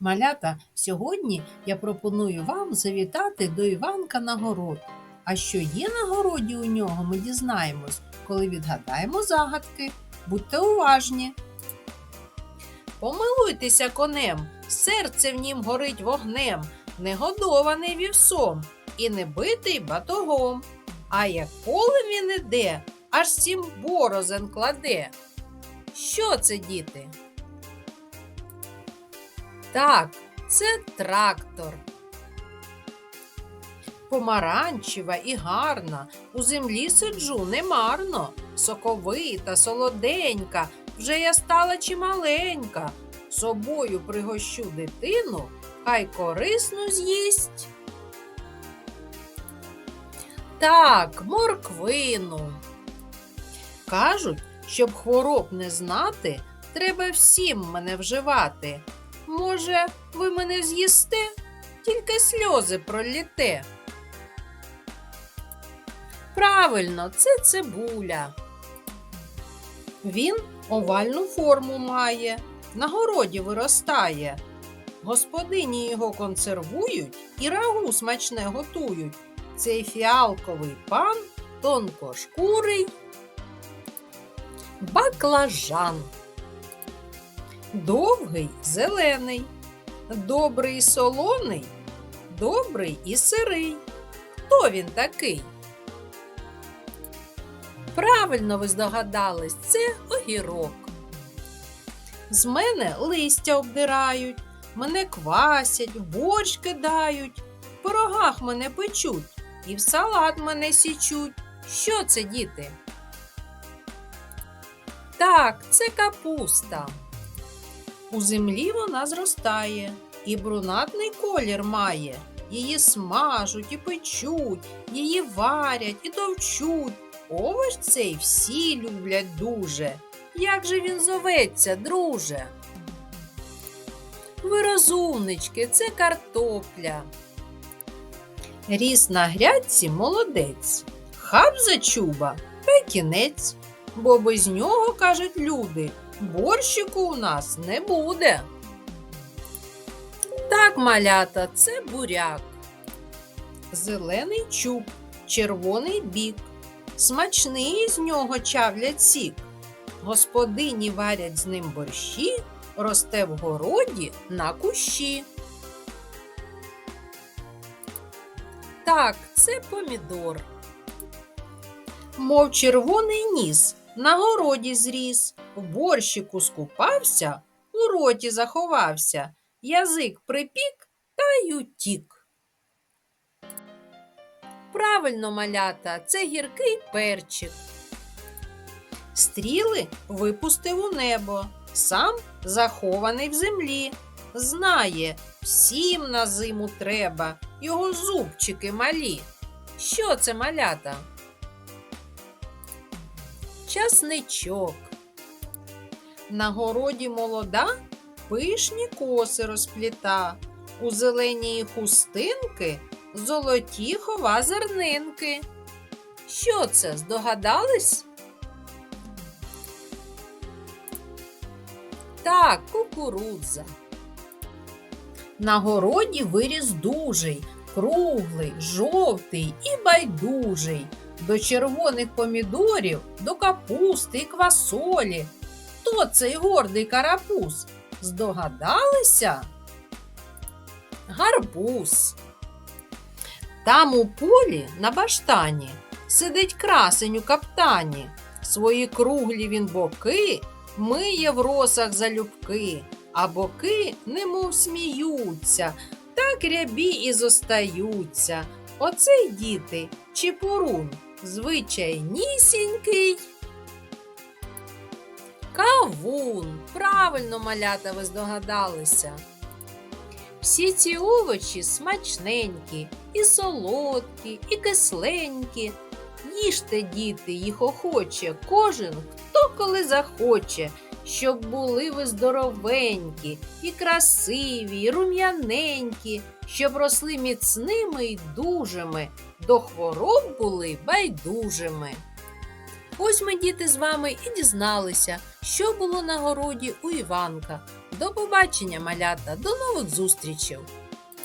Малята, сьогодні я пропоную вам завітати до Іванка на город. А що є на городі у нього, ми дізнаємось, коли відгадаємо загадки. Будьте уважні. Помилуйтеся конем, серце в нім горить вогнем, не годований вівсом і не битий батогом. А як полем він іде, аж сім борозен кладе. Що це, діти? Так, це трактор. Помаранчева і гарна, у землі сиджу немарно, соковита, солоденька, вже я стала чималенька. Собою пригощу дитину, хай корисну з'їсть. Так, морквину. Кажуть, щоб хвороб не знати, треба всім мене вживати. Може, ви мене з'їсте, тільки сльози проліте. Правильно, це цибуля. Він овальну форму має, на городі виростає. Господині його консервують і рагу смачне готують. Цей фіалковий пан тонкошкурий баклажан. Довгий зелений, добрий солоний, добрий і сирий. Хто він такий? Правильно ви здогадались, це огірок. З мене листя обдирають, мене квасять, борщ кидають, в пирогах мене печуть і в салат мене січуть. Що це, діти? Так, це капуста. У землі вона зростає, і брунатний колір має. Її смажуть і печуть, її варять і товчуть. Овоч цей всі люблять дуже. Як же він зоветься, друже? Ви розумнички, це картопля. Ріс на грядці молодець, хаб за чуба та кінець, бо без нього, кажуть люди, борщику у нас не буде. Так, малята, це буряк. Зелений чуб, червоний бік. Смачний з нього чавлять сік. Господині варять з ним борщі, росте в городі на кущі. Так, це помідор. Мов червоний ніс, на городі зріс, в борщику скупався, у роті заховався, язик припік та й утік. Правильно, малята, це гіркий перчик. Стріли випустив у небо, сам захований в землі. Знає, всім на зиму треба, його зубчики малі. Що це малята? Часничок. На городі молода пишні коси розпліта, у зеленій хустинки золоті хова зернинки. Що це, здогадались? Так, кукурудза. На городі виріс дужий, круглий, жовтий і байдужий. До червоних помідорів, до капусти і квасолі. Хто цей гордий карапуз? Здогадалися? Гарбуз. Там у полі на баштані сидить красень у каптані. Свої круглі він боки миє в росах залюбки, а боки немов сміються, так рябі і зостаються. Оцей діти чепурун, звичайнісінький. Кавун. Правильно, малята, ви здогадалися. Всі ці овочі смачненькі, і солодкі, і кисленькі. Їжте, діти, їх охоче, кожен, хто коли захоче, щоб були ви здоровенькі, і красиві, і рум'яненькі, щоб росли міцними й дужими, до хвороб були байдужими. Ось ми, діти, з вами і дізналися, що було на городі у Іванка. До побачення, малята, до нових зустрічей!